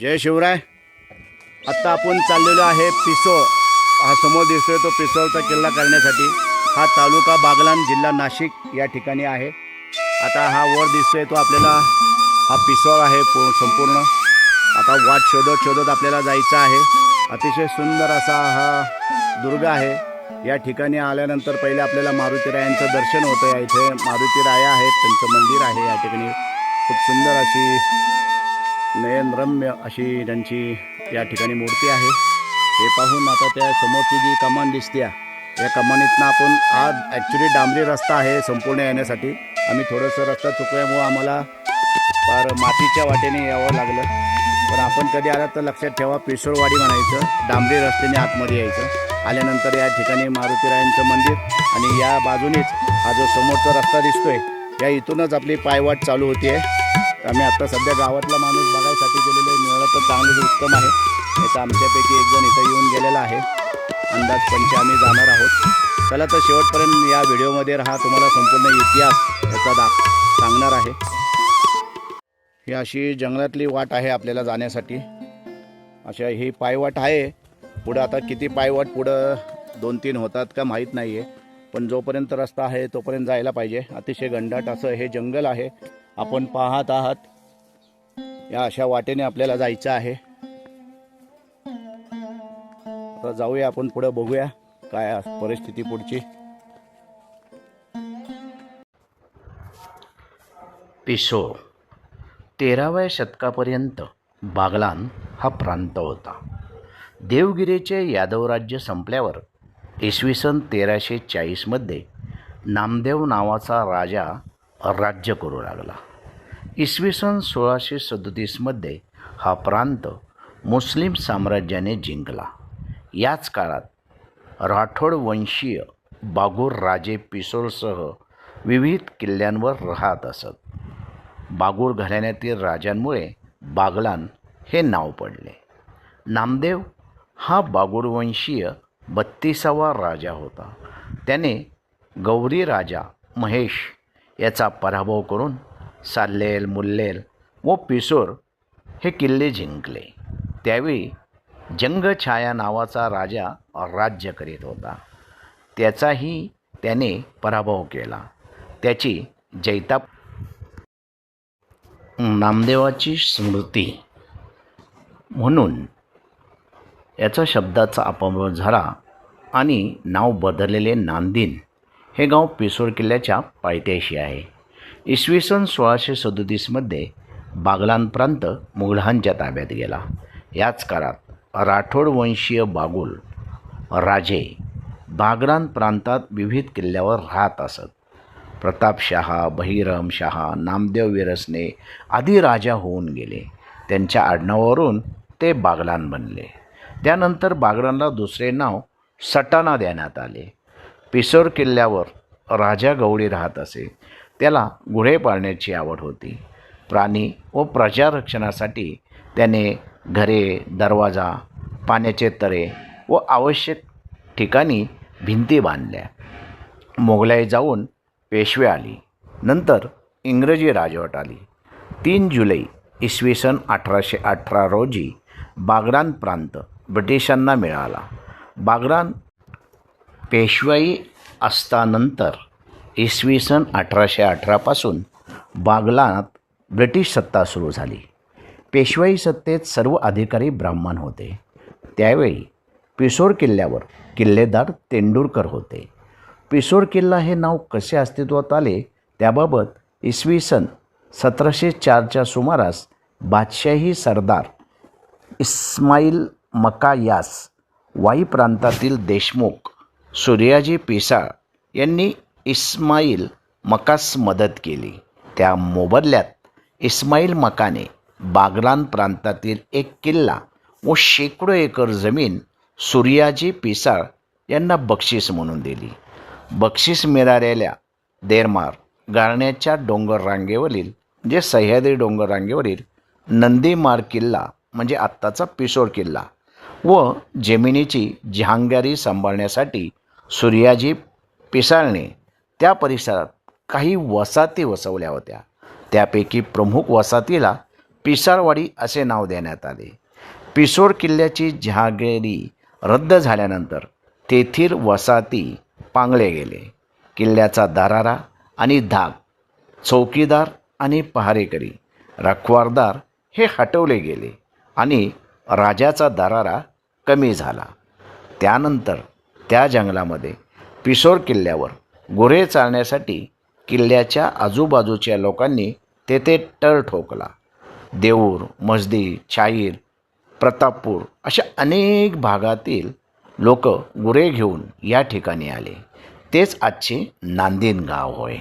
जय शिवराय. आत्ता आपण चाललेलो आहे पिसो. हा समोर दिसतोय तो पिसोळचा किल्ला करण्यासाठी. हा तालुका बागलान जिल्हा नाशिक या ठिकाणी आहे. आता हा वर दिसतोय तो आपल्याला. हा पिसोळ आहे पूर्ण संपूर्ण. आता वाट शोधत शोधत आपल्याला जायचं आहे. अतिशय सुंदर असा हा दुर्ग आहे. या ठिकाणी आल्यानंतर पहिले आपल्याला मारुतीरायांचं दर्शन होतं या इथे. मारुतीराया आहेत त्यांचं मंदिर आहे या ठिकाणी. खूप सुंदर अशी नयनरम्य अशी त्यांची या ठिकाणी मूर्ती आहे. हे पाहून आता त्या समोरची जी कमान दिसते या कमानीतनं आपण आज ॲक्च्युली डांबरी रस्ता आहे संपूर्ण येण्यासाठी. आम्ही थोडंसं रस्ता चुकल्यामुळं आम्हाला फार मातीच्या वाटेने यावं लागलं. पण आपण कधी आला तर लक्षात ठेवा पिसोळवाडी म्हणायचं डांबरी रस्त्याने आतमध्ये यायचं. आल्यानंतर या ठिकाणी मारुतीरायांचं मंदिर आणि या बाजूनेच हा जो समोरचा रस्ता दिसतोय या इथूनच आपली पायवाट चालू होती आहे आम्ही आता सध्या गावातला माणूस बघायसाठी गेलेलो आहे. मिळालं तर चांगलं उत्तम आहे. नाही आमच्यापैकी एक जण इथं येऊन गेलेला आहे. अंदाज पंच आम्ही जाणार आहोत. चला तर शेवटपर्यंत या व्हिडिओमध्ये राहा. तुम्हाला संपूर्ण इतिहास याचा दा सांगणार आहे. ही अशी जंगलातली वाट आहे आपल्याला जाण्यासाठी. अशा ही पायवाट आहे. पुढं आता किती पायवाट पुढं दोन तीन होतात का माहीत नाही आहे पण जोपर्यंत रस्ता आहे तोपर्यंत जायला पाहिजे. अतिशय गंडाट असं हे जंगल आहे. आपण पाहत आहात. या अशा वाटेने आपल्याला जायचं आहे. आता जाऊया आपण पुढे बघूया काय परिस्थिती पुढची. पिसोळ तेराव्या शतकापर्यंत बागलान हा प्रांत होता. देवगिरीचे यादव राज्य संपल्यावर इसवी सन तेराशे चाळीसमध्ये नामदेव नावाचा राजा राज्य करू लागला. इसवी सन सोळाशे सदतीसमध्ये हा प्रांत मुस्लिम साम्राज्याने जिंकला. याच काळात राठोड वंशीय बागूर राजे पिसोळसह विविध किल्ल्यांवर राहत असत. बागूर घराण्यातील राजांमुळे बागलान हे नाव पडले. नामदेव हा बागुरवंशीय बत्तीसावा राजा होता. त्याने गौरी राजा महेश याचा पराभव करून साल्लेल मुल्लेल व पिसोर हे किल्ले जिंकले. त्यावेळी जंगछाया नावाचा राजा राज्य करीत होता. त्याचाही त्याने पराभव केला. त्याची जैता नामदेवाची स्मृती म्हणून याचा शब्दाचा अपभव झाला आणि नाव बदललेले नांदिन हे गाव पिसोर किल्ल्याच्या पायथ्याशी आहे. इसवी सन सोळाशे सदोतीसमध्ये बागलान प्रांत मुघलांच्या ताब्यात गेला. याच काळात राठोड वंशीय बागुल राजे बागलान प्रांतात विविध किल्ल्यावर राहत असत. प्रतापशहा बहिरम शहा नामदेव विरसने आदी राजा होऊन गेले. त्यांच्या आडनावावरून ते बागलान बनले. त्यानंतर बागलानला दुसरे नाव सटाणा देण्यात आले. पिसोर किल्ल्यावर राजा गवळी राहत असे. त्याला गुढे पाळण्याची आवड होती. प्राणी व प्रजारक्षणासाठी त्याने घरे दरवाजा पाण्याचे तरे व आवश्यक ठिकाणी भिंती बांधल्या. मोगलाई जाऊन पेशवे आली. नंतर इंग्रजी राजवट आली. तीन जुलै इसवी सन अठराशे अठरा रोजी बागरान प्रांत ब्रिटिशांना मिळाला. बागरान पेशवाई असतानंतर इसवी सन अठराशे अठरापासून बागलात ब्रिटिश सत्ता सुरू झाली. पेशवाई सत्तेत सर्व अधिकारी ब्राह्मण होते. त्यावेळी पिसोर किल्ल्यावर किल्लेदार तेंडुलकर होते. पिसोर किल्ला हे नाव कसे अस्तित्वात आले? त्याबाबत इसवी सन सतराशे चारच्या सुमारास बादशाही सरदार इस्माईल मकायास वाई प्रांतातील देशमुख सूर्याजी पिसाळ यांनी इस्माईल मकास मदत केली. त्या मोबदल्यात इस्माईल मकाने बागलान प्रांतातील एक किल्ला व शेकडो एकर जमीन सूर्याजी पिसाळ यांना बक्षीस म्हणून दिली. बक्षीस मिळालेल्या देरमार गारण्याच्या डोंगर रांगेवरील जे म्हणजे सह्याद्री डोंगर रांगेवरील नंदीमार किल्ला म्हणजे आत्ताचा पिसोर किल्ला व जमिनीची जहांगारी सांभाळण्यासाठी सूर्याजी पिसाळने त्या परिसरात काही वसाहती वसवल्या होत्या. त्यापैकी प्रमुख वसाहतीला पिसारवाडी असे नाव देण्यात आले. पिसोर किल्ल्याची जहागिरी रद्द झाल्यानंतर तेथील वसाहती पांगले गेले. किल्ल्याचा दरारा आणि धाक चौकीदार आणि पहारेकरी रखवारदार हे हटवले गेले आणि राजाचा दरारा कमी झाला. त्यानंतर त्या जंगलामध्ये पिसोर किल्ल्यावर गुरे चालण्यासाठी किल्ल्याच्या आजूबाजूच्या लोकांनी तेथे टर ठोकला. देऊर मजदी छाईर प्रतापपूर अशा अनेक भागातील लोक गुरे घेऊन या ठिकाणी आले. तेच आजचे नांदेन गाव होय.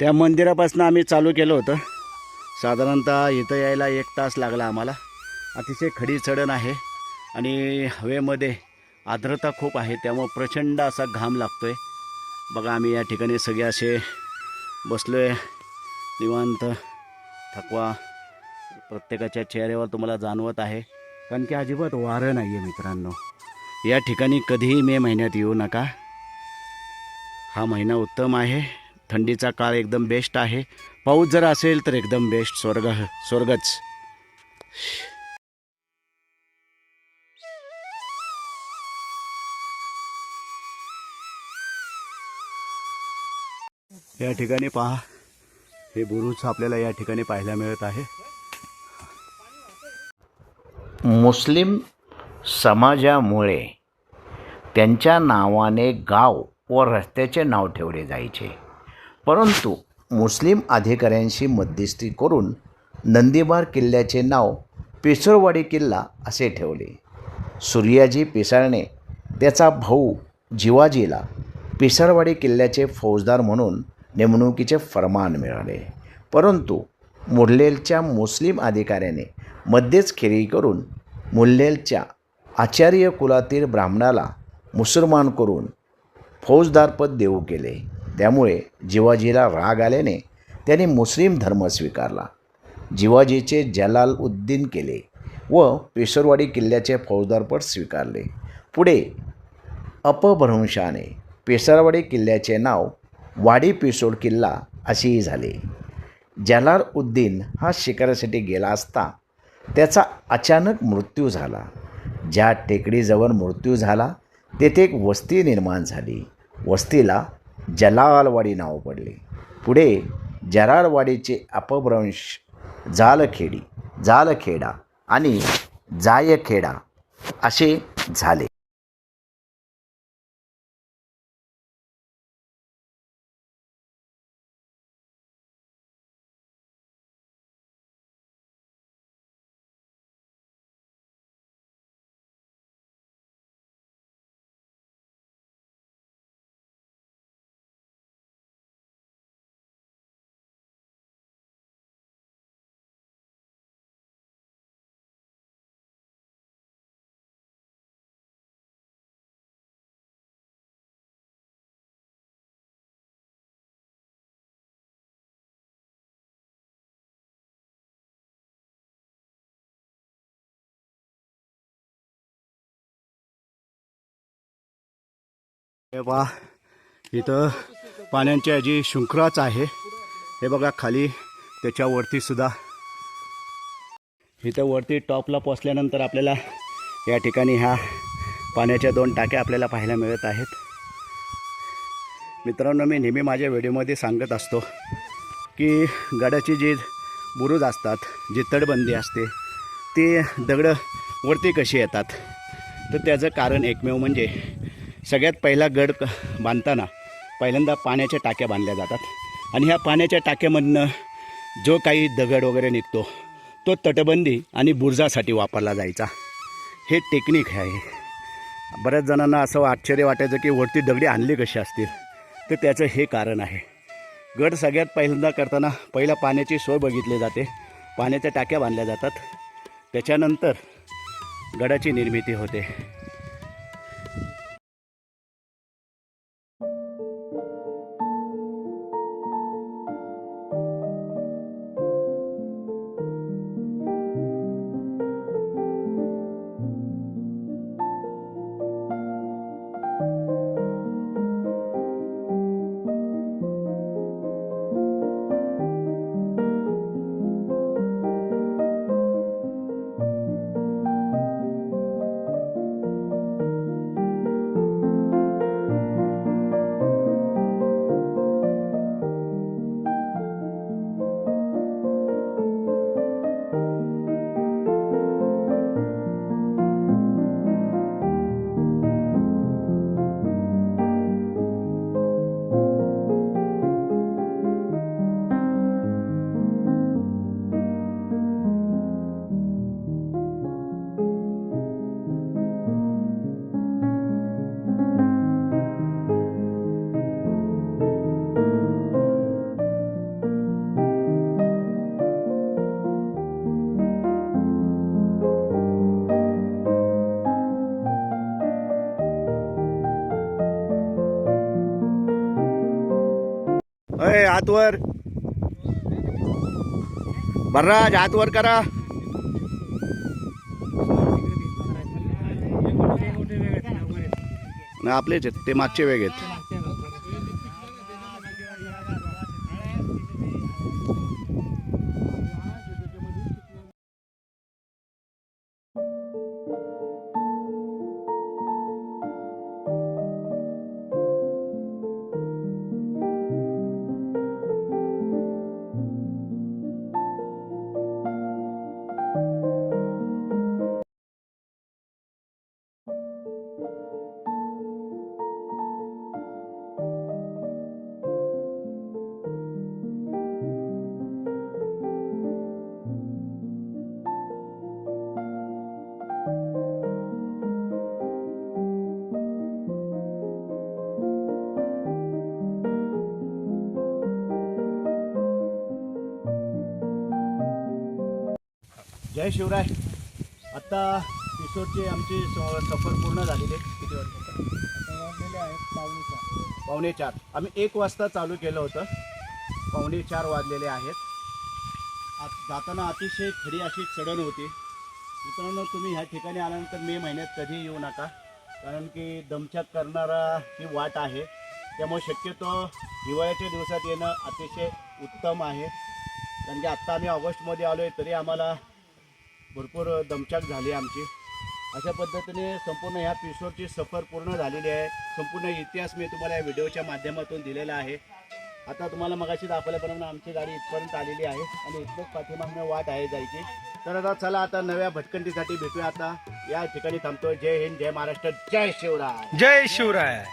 त्या मंदिरापासून आम्ही चालू केलं होतं. साधारणतः इथं यायला एक तास लागला आम्हाला. अतिशय खडी चढण आहे आणि हवेमध्ये आर्द्रता खूप आहे त्यामुळं प्रचंड असा घाम लागतो आहे बघा आम्ही या ठिकाणी सगळे असे बसलो आहे निवांत थकवा प्रत्येकाच्या चेहऱ्यावर तुम्हाला जाणवत आहे. कारण की अजिबात वारं नाही आहे मित्रांनो. या ठिकाणी कधीही मे महिन्यात येऊ नका. हा महिना उत्तम आहे. थंडीचा काळ एकदम बेस्ट आहे. पाऊस जर असेल तर एकदम बेस्ट स्वर्ग स्वर्गच. या ठिकाणी पहा हे बुरुज आपल्याला या ठिकाणी पाहायला मिळत आहे. मुस्लिम समाजामुळे त्यांच्या नावाने गाव व रस्त्याचे नाव ठेवले जायचे. परंतु मुस्लिम अधिकाऱ्यांशी मध्यस्थी करून नंदीबार किल्ल्याचे नाव पिसरवाडी किल्ला असे ठेवले. सूर्याजी पिसाळणे त्याचा भाऊ जिवाजीला पिसळवाडी किल्ल्याचे फौजदार म्हणून नेमणुकीचे फरमान मिळाले. परंतु मुरलेलच्या मुस्लिम अधिकाऱ्याने मध्येच खेरी करून मुल्लेलच्या आचार्य कुलातील ब्राह्मणाला मुसलमान करून फौजदारपद देऊ केले. त्यामुळे जिवाजीला राग आल्याने त्याने मुस्लिम धर्म स्वीकारला. जिवाजीचे जलाल उद्दीन केले व पेशरवाडी किल्ल्याचे फौजदारपद स्वीकारले. पुढे अपभ्रंशाने पेसरवाडी किल्ल्याचे नाव वाडी पिसोड किल्ला असेही झाले. जलाल उद्दीन हा शिकारासाठी गेला असता त्याचा अचानक मृत्यू झाला. ज्या टेकडीजवळ मृत्यू झाला तेथे एक वस्ती निर्माण झाली. वस्तीला जलालवाडी नाव पडले. पुढे जलालवाडीचे अपभ्रंश जालखेडी जालखेडा आणि जायखेडा असे झाले. हे बा इथं पाण्याची जी शृंखलाच आहे हे बघा खाली त्याच्यावरती सुद्धा. इथं वरती टॉपला पोचल्यानंतर आपल्याला या ठिकाणी ह्या पाण्याच्या दोन टाक्या आपल्याला पाहायला मिळत आहेत. मित्रांनो मी नेहमी माझ्या व्हिडिओमध्ये सांगत असतो की गडाची जी बुरुज असतात जी तटबंदी असते ती दगडं वरती कशी येतात? तर त्याचं कारण एकमेव म्हणजे सगळ्यात पहिला गड बांधताना पहिल्यांदा पाण्याच्या टाक्या बांधल्या जातात. आणि ह्या पाण्याच्या टाक्यामधनं जो काही दगड वगैरे निघतो तो तटबंदी आणि बुर्जासाठी वापरला जायचा. हे टेक्निक आहे. बऱ्याच जणांना असं आश्चर्य वाटायचं की वरती दगडी आणली कशी असतील? तर त्याचं हे कारण आहे. गड सगळ्यात पहिल्यांदा करताना पहिला पाण्याची सोय बघितली जाते. पाण्याच्या टाक्या बांधल्या जातात. त्याच्यानंतर गडाची निर्मिती होते. अय आतवर बर्राज आतवर करा. आपलेच आहेत ते मागचे वेग आहेत. जय शिवराय. आत्ता किशोरची आमची सफर पूर्ण झालेली. आहे किती वाजता? पावणे चार. आम्ही एक वाजता चालू केलं होतं. पावणे चार वाजलेले आहेत. आत जाताना अतिशय खडी अशी चढण होती. मित्रांनो तुम्ही ह्या ठिकाणी आल्यानंतर मे महिन्यात कधी येऊ नका. कारण की दमछाक करणारा ही वाट आहे. त्यामुळे शक्यतो हिवाळ्याच्या दिवसात येणं अतिशय उत्तम आहे. कारण की आत्ता आम्ही ऑगस्टमध्ये आलो आहे तरी आम्हाला भरपूर दमछाक झाली आमची. अशा पद्धतीने संपूर्ण ह्या पिसोरची सफर पूर्ण झालेली आहे. संपूर्ण इतिहास मी तुम्हाला या व्हिडिओच्या माध्यमातून दिलेला आहे. आता तुम्हाला मगाशी दाखवल्याप्रमाणे आमची गाडी इथपर्यंत आलेली आहे आणि इथलंच पाठीमागनं वाट आहे जायची. तर आता चला आता नव्या भटकंटीसाठी भेटूया आता. या ठिकाणी थांबतो जय हिंद जय महाराष्ट्र जय शिवराय. जय शिवराय.